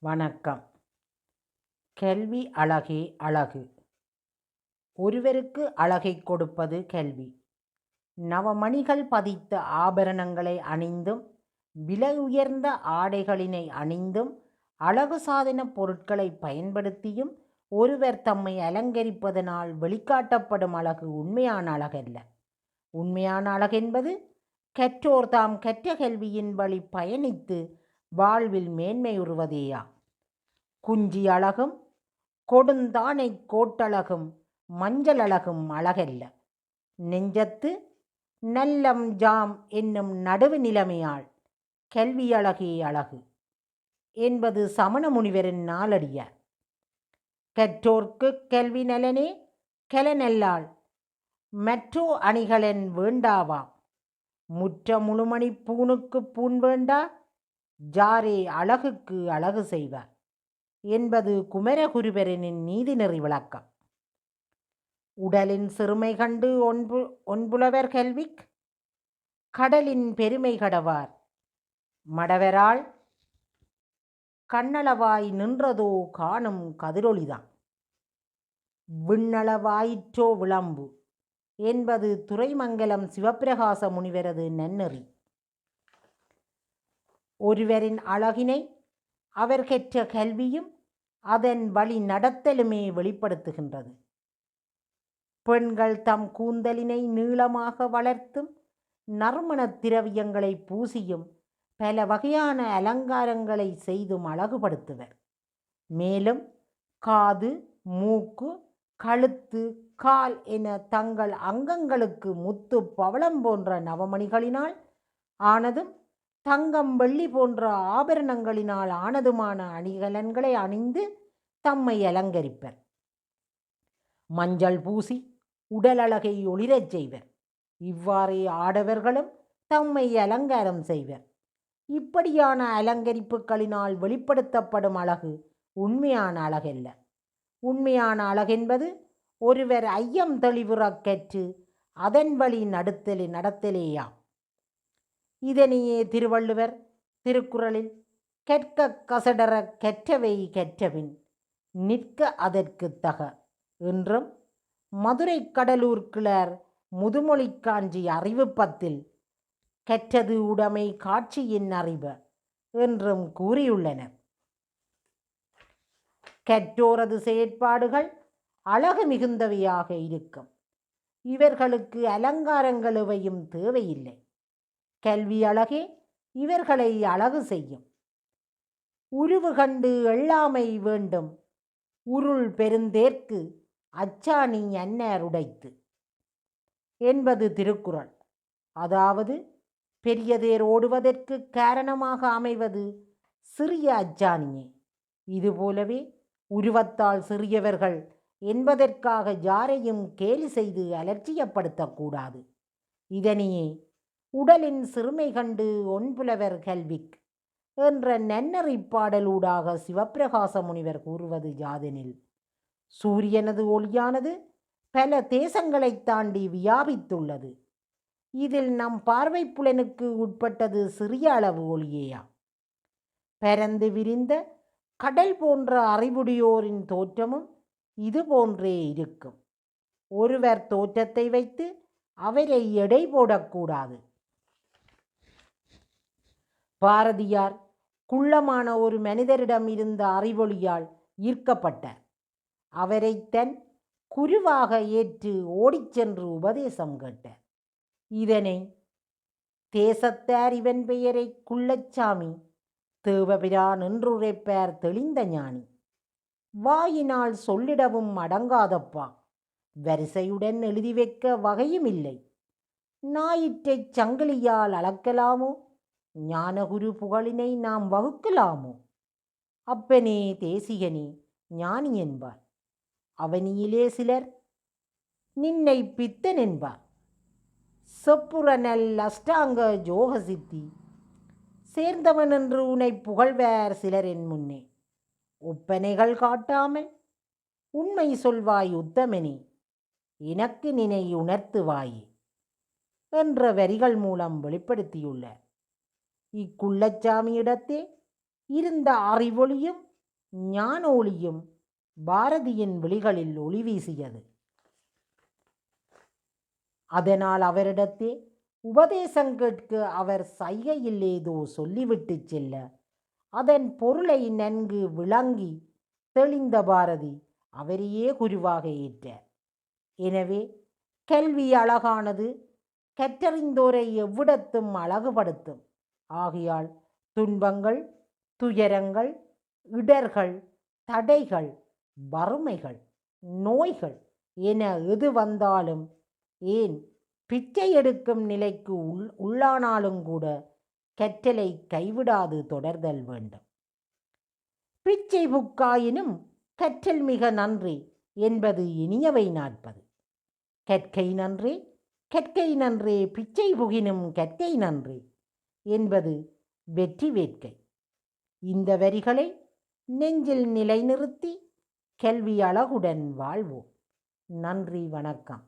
வணக்கம். கல்வி அழகே அழகு. ஒருவருக்கு அழகை கொடுப்பது கல்வி நவமணிகள் பதித்த ஆபரணங்களை அணிந்தும் விலை உயர்ந்த ஆடைகளினை அணிந்தும் அழகு சாதன பொருட்களை பயன்படுத்தியும் ஒருவர் தம்மை அலங்கரிப்பதனால் வெளிக்காட்டப்படும் அழகு உண்மையான அழகல்ல. உண்மையான அழகென்பது கற்றோர் தாம் கற்ற கல்வியின் வழி பயணித்து வாழ்வில் மேன்மையுறுவதேயா குஞ்சி அழகும் கொடுந்தானை கோட்டழகும் மஞ்சள் அழகும் அழகல்ல. நெஞ்சத்து நல்லம் ஜாம் என்னும் நடுவு நிலைமையால் கல்வியழகே அழகு என்பது சமண முனிவரின் நாளடியார் கற்றோர்க்கு கல்வி நலனே கலனல்லாள் மற்றோ அணிகளன் வேண்டாவாம். முற்ற முழுமணி பூணுக்கு பூண் வேண்டா ஜாரே அழகுக்கு அழகு செய்வார் என்பது குமரகுருபரனின் நீதிநெறி விளக்கம். உடலின் சிறுமை கண்டு ஒன்பு ஒன்புலவர் கல்விக் கடலின் பெருமை கடவார். மடவரால் கண்ணளவாய் நின்றதோ காணும் கதிரொளிதான். விண்ணளவாயிற்றோ விளம்பு என்பது துறைமங்கலம் சிவப்பிரகாச முனிவரது நன்னெறி. ஒருவரின் அழகினை அவர் கற்ற கல்வியும் அதன் வழி நடத்தலுமே வெளிப்படுத்துகின்றது. பெண்கள் தம் கூந்தலினை நீளமாக வளர்த்தும் நறுமணத் திரவியங்களை பூசியும் பல வகையான அலங்காரங்களை செய்தும் அழகுபடுத்துவர். மேலும் காது மூக்கு கழுத்து கால் என தங்கள் அங்கங்களுக்கு முத்து பவளம் போன்ற நவமணிகளினால் ஆனதும் தங்கம் வெள்ளி போன்ற ஆபரணங்களினால் ஆனதுமான அணிகலன்களை அணிந்து தம்மை அலங்கரிப்பர். மஞ்சள் பூசி உடல் அழகை ஒளிரச் செய்வர். இவ்வாறே ஆடவர்களும் தம்மை அலங்காரம் செய்வர். இப்படியான அலங்கரிப்புகளினால் வெளிப்படுத்தப்படும் அழகு உண்மையான அழகல்ல. உண்மையான அழகென்பது ஒருவர் ஐயம் தெளிவுறக் கற்று அதன் வழி நடத்தலே நடத்தலேயாம். இதனையே திருவள்ளுவர் திருக்குறளில் கற்க கசடர கற்றவை கற்றபின் நிற்க அதற்கு தக என்றும் மதுரை கடலூர் கிளர் முதுமொழி காஞ்சி அறிவுப்பத்தில் கற்றது உடைமை காட்சியின் அறிவு என்றும் கூறியுள்ளனர். கற்றோரது செயற்பாடுகள் அழகு மிகுந்தவையாக இருக்கும். இவர்களுக்கு அலங்காரங்கள் எவையும் தேவையில்லை. கல்வி அழகே இவர்களை அழகு செய்யும். உருவு கண்டு எள்ளாமை வேண்டும். உருள் பெருந்தேற்கு அச்சாணி அன்னர் உடைத்து. என்பது திருக்குறள். அதாவது பெரியதேர் ஓடுவதற்கு காரணமாக அமைவது சிறிய அச்சாணியே. இதுபோலவே உருவத்தால் சிறியவர்கள் என்பதற்காக யாரையும் கேலி செய்து அலட்சியப்படுத்தக்கூடாது. இதனையே உடலின் சிறுமை கண்டு ஒன்புலவர் கல்விக் என்ற நன்னறி பாடலூடாக சிவப்பிரகாச முனிவர் கூறுவது யாதெனில் சூரியனது ஒளியானது பல தேசங்களைத் தாண்டி வியாபித்துள்ளது. இதில் நம் பார்வை புலனுக்கு உட்பட்டது சிறிய அளவு ஒளியேயா பரந்து விரிந்த கடல் போன்ற அறிவுடையோரின் தோற்றமும் இது போன்றே இருக்கும். ஒருவர் தோற்றத்தை வைத்து அவரை எடை போடக்கூடாது. பாரதியார் குள்ளமான ஒரு மனிதரிடம் இருந்த அறிவொளியால் ஈர்க்கப்பட்டார் அவரை தன் குருவாக ஏற்று ஓடிச் சென்று உபதேசம் கேட்டார் இதனை தேசத்தார் இவன் பெயரை குள்ளச்சாமி தேவபிரான் என்றுரைப்பார் தெளிந்த ஞானி. வாயினால் சொல்லிடவும் அடங்காதப்பா வரிசையுடன் எழுதி வைக்க வகையும் இல்லை ஞாயிற்றைச் சங்கிலியால் அளக்கலாமோ? ஞானகுரு புகழினை நாம் வகுக்கலாமோ? அப்பனே தேசிகனே ஞானி என்பார். அவனியிலே சிலர் நின்னை பித்தன் என்பார். செப்புரனல் அஷ்டாங்க ஜோக சித்தி சேர்ந்தவன் என்று உன்னை புகழ்வேர் சிலர் என் முன்னே. ஒப்பனைகள் காட்டாமல் உண்மை சொல்வாய் உத்தமனே. எனக்கு நினை உணர்த்துவாயே என்ற வரிகள் மூலம் வெளிப்படுத்தியுள்ளார். இக்குள்ளச்சாமியிடத்தே இருந்த அறிவொளியும் ஞானொளியும் பாரதியின் விழிகளில் ஒளி வீசியது அதனால் அவரிடத்தே உபதேசம் கேட்க அவர் சைகையில் ஏதோ சொல்லிவிட்டு செல்ல அதன் பொருளை நன்கு விளங்கி தெளிந்த பாரதி அவரையே குருவாக ஏற்றார் எனவே கல்வி அழகானது கற்றறிந்தோரை எவ்விடத்தும் அழகுபடுத்தும். ஆகையால் துன்பங்கள் துயரங்கள் இடர்கள் தடைகள் வறுமைகள் நோய்கள் என எது வந்தாலும் ஏன் பிச்சை எடுக்கும் நிலைக்கு உள் உள்ளானாலும் கூட கற்றலை கைவிடாது தொடர்தல் வேண்டும். பிச்சை புக்காயினும் கற்றல் மிக நன்றி என்பது இனியவை நாட்பது. கற்கை நன்றி கற்கை நன்றே பிச்சை புகினும் கற்கை நன்றி. என்பது வெற்றி வேட்கை. இந்த வரிகளை நெஞ்சில் நிலைநிறுத்தி கல்வி அழகுடன் வாழ்வோம். நன்றி வணக்கம்.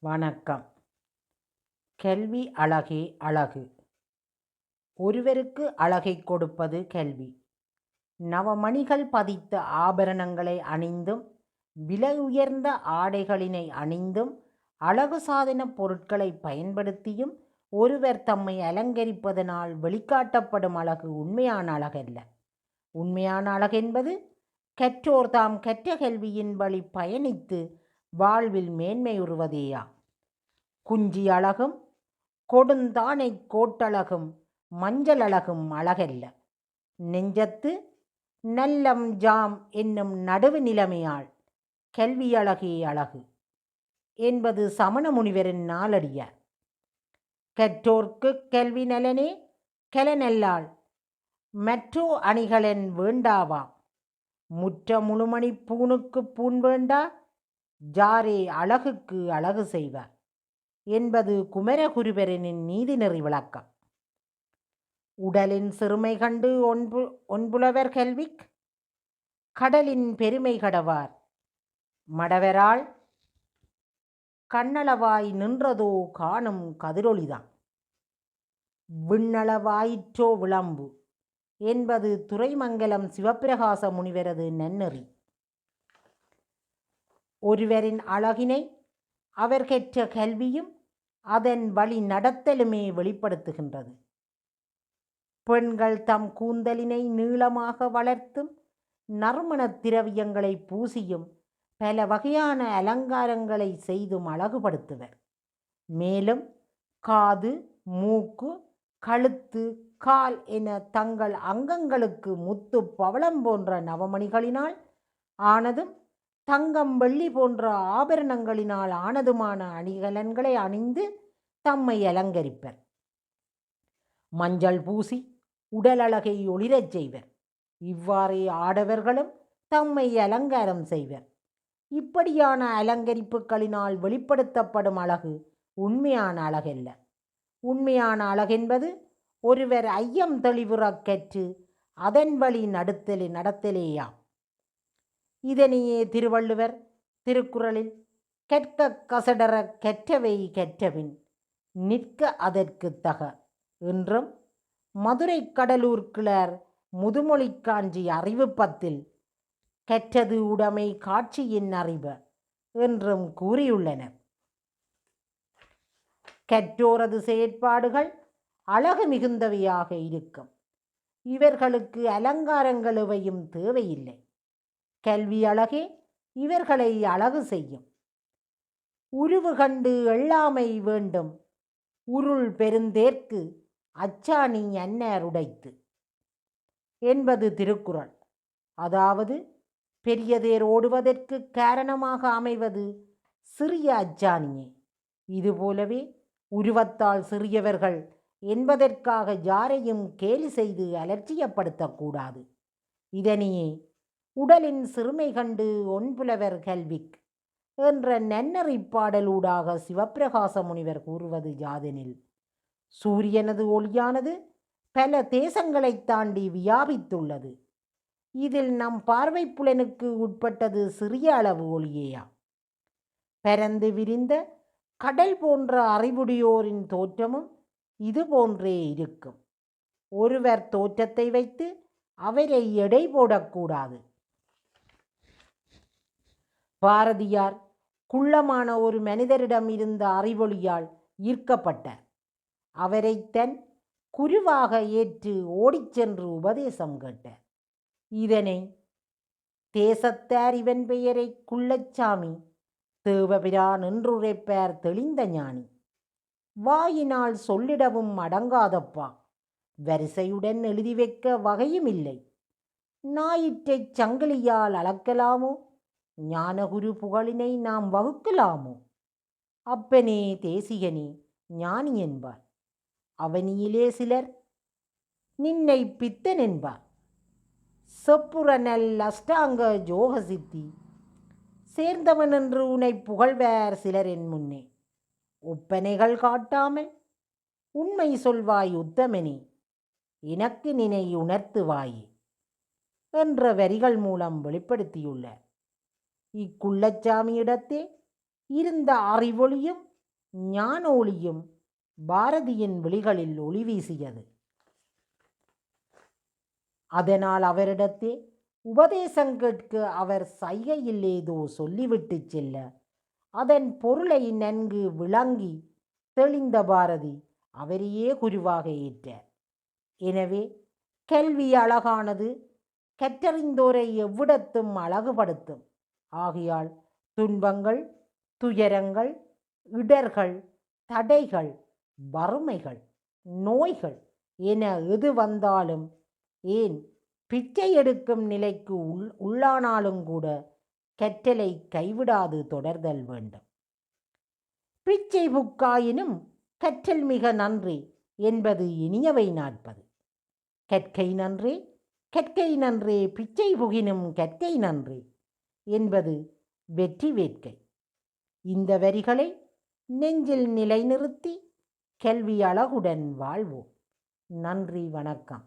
வணக்கம். கல்வி அழகே அழகு. ஒருவருக்கு அழகை கொடுப்பது கல்வி நவமணிகள் பதித்த ஆபரணங்களை அணிந்தும் விலை உயர்ந்த ஆடைகளினை அணிந்தும் அழகு சாதன பொருட்களை பயன்படுத்தியும் ஒருவர் தம்மை அலங்கரிப்பதனால் வெளிக்காட்டப்படும் அழகு உண்மையான அழகல்ல. உண்மையான அழகென்பது கற்றோர் தாம் கற்ற கல்வியின் வழி பயணித்து வாழ்வில் மேன்மையுறுவதேயா குஞ்சி அழகும் கொடுந்தானை கோட்டழகும் மஞ்சள் அழகும் அழகல்ல. நெஞ்சத்து நல்லம் ஜாம் என்னும் நடுவு நிலைமையாள் கல்வி அழகே அழகு. என்பது சமண முனிவரின் நாளடியார் கற்றோர்க்கு கல்வி நலனே கலனல்லாள் மற்றோ அணிகளன் வேண்டாவாம் முற்ற முழுமணி பூணுக்கு பூன் வேண்டா ஜாரே அழகுக்கு அழகு செய்வார் என்பது குமரகுருபரனின் நீதிநெறி விளக்கம். உடலின் சிறுமை கண்டு ஒன்பு ஒன்புலவர் கல்விக் கடலின் பெருமை கடவார். மடவரால் கண்ணளவாய் நின்றதோ காணும் கதிரொளிதான். விண்ணளவாயிற்றோ விளம்பு என்பது துறைமங்கலம் சிவப்பிரகாச முனிவரது நன்னெறி. ஒருவரின் அழகினை அவர் கற்ற கல்வியும் அதன் வழி நடத்தலுமே வெளிப்படுத்துகின்றது. பெண்கள் தம் கூந்தலினை நீளமாக வளர்த்தும் நறுமணத் திரவியங்களை பூசியும் பல வகையான அலங்காரங்களை செய்தும் அழகுபடுத்துவர். மேலும் காது மூக்கு கழுத்து கால் என தங்கள் அங்கங்களுக்கு முத்து பவளம் போன்ற நவமணிகளினால் ஆனதும் தங்கம் வெள்ளி போன்ற ஆபரணங்களினால் ஆனதுமான அணிகலன்களை அணிந்து தம்மை அலங்கரிப்பர். மஞ்சள் பூசி உடலழகை ஒளிரச் செய்வர். இவ்வாறே ஆடவர்களும் தம்மை அலங்காரம் செய்வர். இப்படியான அலங்கரிப்புகளினால் வெளிப்படுத்தப்படும் அழகு உண்மையான அழகல்ல. உண்மையான அழகென்பது ஒருவர் ஐயம் தெளிவுறக் கற்று அதன் வழி நடத்தலே நடத்தலேயாம். இதனையே திருவள்ளுவர் திருக்குறளில் கற்க கசடர கற்றவை கற்றவின் நிற்க அதற்கு தக. என்றும் மதுரை கடலூர் கிளர் முதுமொழி காஞ்சி அறிவுப்பத்தில் கற்றது உடைமை காட்சியின் அறிவு என்றும் கூறியுள்ளனர். கற்றோரது செயற்பாடுகள் அழகு மிகுந்தவையாக இருக்கும். இவர்களுக்கு அலங்காரங்கள் எவையும் தேவையில்லை. கல்வி அழகே இவர்களை அழகு செய்யும். உருவு கண்டு எள்ளாமை வேண்டும். உருள் பெருந்தேற்கு அச்சாணி அன்னர் உடைத்து. என்பது திருக்குறள். அதாவது பெரியதேர் ஓடுவதற்கு காரணமாக அமைவது சிறிய அச்சாணியே. இதுபோலவே உருவத்தால் சிறியவர்கள் என்பதற்காக யாரையும் கேலி செய்து அலட்சியப்படுத்தக்கூடாது. இதனையே உடலின் சிறுமை கண்டு ஒன்புலவர் கல்விக் என்ற நன்னறி பாடலூடாக சிவப்பிரகாச முனிவர் கூறுவது யாதெனில் சூரியனது ஒளியானது பல தேசங்களை தாண்டி வியாபித்துள்ளது. இதில் நம் பார்வை புலனுக்கு உட்பட்டது சிறிய அளவு ஒளியேயா பரந்து விரிந்த கடல் போன்ற அறிவுடையோரின் தோற்றமும் இது போன்றே இருக்கும். ஒருவர் தோற்றத்தை வைத்து அவரை எடை போடக்கூடாது. பாரதியார் குள்ளமான ஒரு மனிதரிடம் இருந்த அறிவொளியால் ஈர்க்கப்பட்டார் அவரை தன் குருவாக ஏற்று ஓடிச் சென்று உபதேசம் கேட்டார் இதனை தேசத்தார் இவன் பெயரை குள்ளச்சாமி தேவபிரான் என்றுரைப்பார் தெளிந்த ஞானி. வாயினால் சொல்லிடவும் அடங்காதப்பா வரிசையுடன் எழுதி வைக்க வகையும் இல்லை ஞாயிற்றைச் சங்கிலியால் அளக்கலாமோ? ஞானகுரு புகழினை நாம் வகுக்கலாமோ? அப்பனே தேசிகனே ஞானி என்பார். அவனியிலே சிலர் நின்னை பித்தன் என்பார். செப்புறனல் அஷ்டாங்க ஜோக சித்தி சேர்ந்தவன் என்று உன்னை புகழ்வார் சிலர் என் முன்னே. ஒப்பனைகள் காட்டாமல் உண்மை சொல்வாய் உத்தமனே. எனக்கு நினை உணர்த்துவாயே என்ற வரிகள் மூலம் வெளிப்படுத்தியுள்ளார். இக்குள்ளச்சாமியிடத்தே இருந்த அறிவொளியும் ஞானொளியும் பாரதியின் விழிகளில் ஒளி வீசியது. அதனால் அவரிடத்தே உபதேசம் கேட்க அவர் சைகையில் ஏதோ சொல்லிவிட்டு செல்ல அதன் பொருளை நன்கு விளங்கி தெளிந்த பாரதி அவரையே குருவாக ஏற்றார் எனவே கல்வி அழகானது கற்றறிந்தோரை எவ்விடத்தும் அழகுபடுத்தும். ஆகையால் துன்பங்கள் துயரங்கள் இடர்கள் தடைகள் வறுமைகள் நோய்கள் என எது வந்தாலும் ஏன் பிச்சை எடுக்கும் நிலைக்கு உள் உள்ளானாலும் கூட கற்றலை கைவிடாது தொடர்தல் வேண்டும். பிச்சை புக்காயினும் கற்றல் மிக நன்றி என்பது இனியவை நாட்பது. கற்கை நன்றி கற்கை நன்றே பிச்சை புகினும் கற்கை நன்றி. என்பது வெற்றி வேட்கை. இந்த வரிகளை நெஞ்சில் நிலைநிறுத்தி கல்வி அழகுடன் வாழ்வோம். நன்றி வணக்கம்.